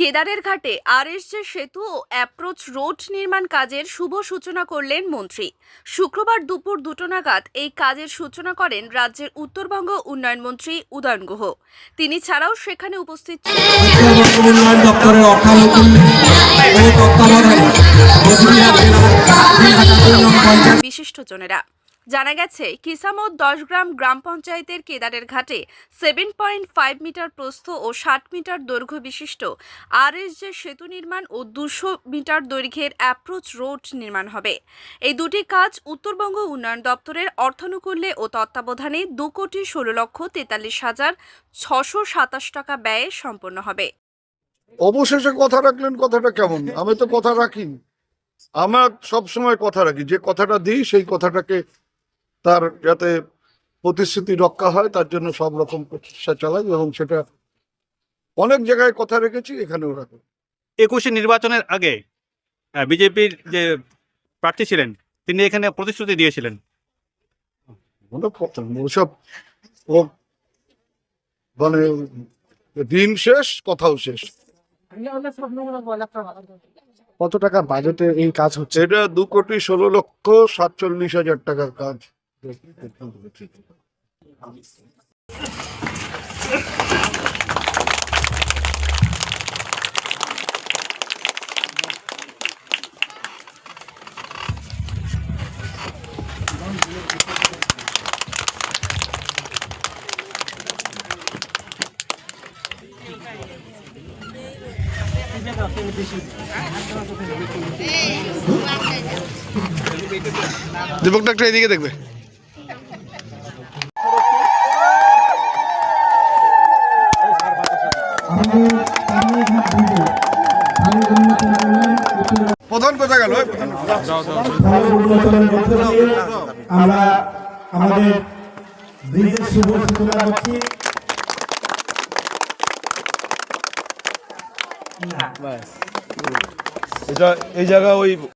কেদারের ঘাটে আরএসজে সেতু ও approach road নির্মাণ কাজের শুভ সূচনা করলেন মন্ত্রী। শুক্রবার দুপুর দুটো নাগাদ এই কাজের সূচনা করেন রাজ্যের উত্তরবঙ্গ উন্নয়ন মন্ত্রী উদয়ন গুহ। তিনি ছাড়াও সেখানে উপস্থিত বিশিষ্টজনেরা জানা গেছে, কিসামত দশ গ্রাম গ্রাম পঞ্চায়েতের কেদারের ঘাটে সেভেন পয়েন্ট ফাইভ মিটার প্রস্থ ও ষাট মিটার দৈর্ঘ্য বিশিষ্ট আর এস আরএসজে সেতু নির্মাণ ও দুশো মিটার দৈর্ঘ্যের অ্যাপ্রোচ রোড নির্মাণ হবে। এই দুটি কাজ উত্তরবঙ্গ উন্নয়ন দপ্তরের অর্থানুকূল্যে ও তত্ত্বাবধানে দু কোটি ষোলো লক্ষ তেতাল্লিশ হাজার ছশো সাতাশ টাকা ব্যয়ে সম্পন্ন হবে। অবশেষে কথা রাখলেন কথাটা কেমন? আমি তো কথা রাখি আমার সব সময় কথা রাখি, যে কথাটা দিই সেই কথাটাকে তার যাতে প্রতিশ্রুতি রক্ষা হয় তার জন্য সব রকম প্রচেষ্টা চালাই এবং সেটা অনেক জায়গায় কথা রেখেছি এখানেও রাখি। একুশে নির্বাচনের আগে বিজেপির যে প্রার্থী ছিলেন তিনি এখানে প্রতিশ্রুতি দিয়েছিলেন। ওসব ও মানে দিন শেষ কথাও শেষ। কত টাকা বাজেটে এই কাজ হচ্ছে? সেটা দু কোটি ষোলো লক্ষ সাতচল্লিশ হাজার টাকার কাজ। দীপকটা একটু এদিকে দেখবে প্রধান কথা গেল? উন্মোচনের মধ্য দিয়ে আমরা আমাদের ব্রিজের শুভ সূচনা করছি। এটা এই জায়গা ওই